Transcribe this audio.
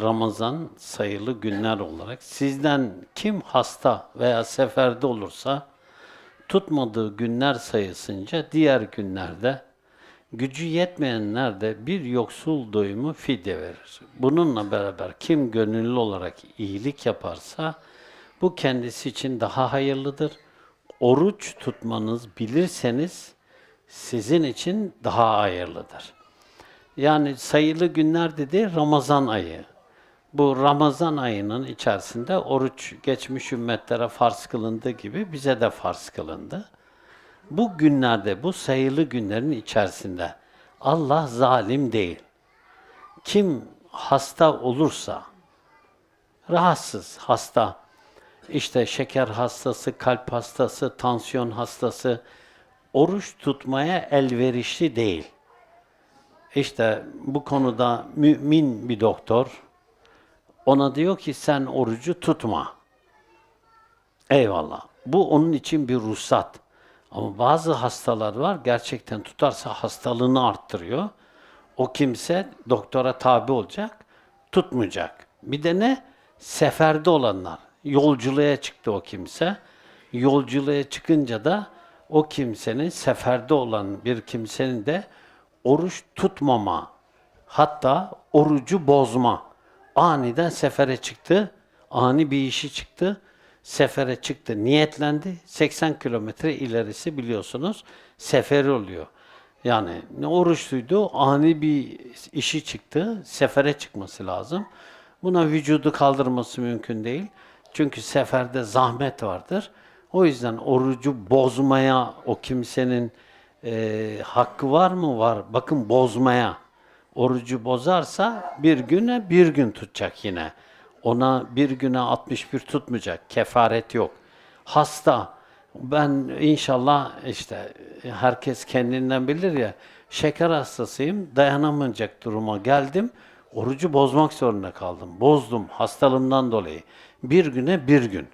Ramazan sayılı günler olarak sizden kim hasta veya seferde olursa tutmadığı günler sayısınca diğer günlerde gücü yetmeyenler de bir yoksul doyumu fidye verir. Bununla beraber kim gönüllü olarak iyilik yaparsa bu kendisi için daha hayırlıdır. Oruç tutmanız bilirseniz sizin için daha hayırlıdır. Yani sayılı günler dedi Ramazan ayı. Bu Ramazan ayının içerisinde oruç geçmiş ümmetlere farz kılındığı gibi bize de farz kılındı. Bu günlerde, bu sayılı günlerin içerisinde Allah zalim değil. Kim hasta olursa, rahatsız, hasta, işte şeker hastası, kalp hastası, tansiyon hastası, oruç tutmaya elverişli değil. İşte bu konuda mümin bir doktor ona diyor ki sen orucu tutma. Eyvallah. Bu onun için bir ruhsat. Ama bazı hastalar var gerçekten tutarsa hastalığını arttırıyor. O kimse doktora tabi olacak, tutmayacak. Bir de ne? Seferde olanlar. Yolculuğa çıktı o kimse. Yolculuğa çıkınca da o kimsenin seferde olan bir kimsenin de oruç tutmama, hatta orucu bozma. Aniden sefere çıktı, ani bir işi çıktı, sefere çıktı, niyetlendi. 80 kilometre ilerisi biliyorsunuz seferi oluyor. Yani ne oruçluydu, ani bir işi çıktı, sefere çıkması lazım. Buna vücudu kaldırması mümkün değil. Çünkü seferde zahmet vardır. O yüzden orucu bozmaya o kimsenin e, hakkı var mı? Var. Bakın bozmaya. Orucu bozarsa bir güne bir gün tutacak yine. Ona bir güne 61 tutmayacak. Kefaret yok. Hasta. Ben inşallah işte herkes kendinden bilir ya şeker hastasıyım. Dayanamayacak duruma geldim. Orucu bozmak zorunda kaldım. Bozdum hastalığımdan dolayı. Bir güne bir gün.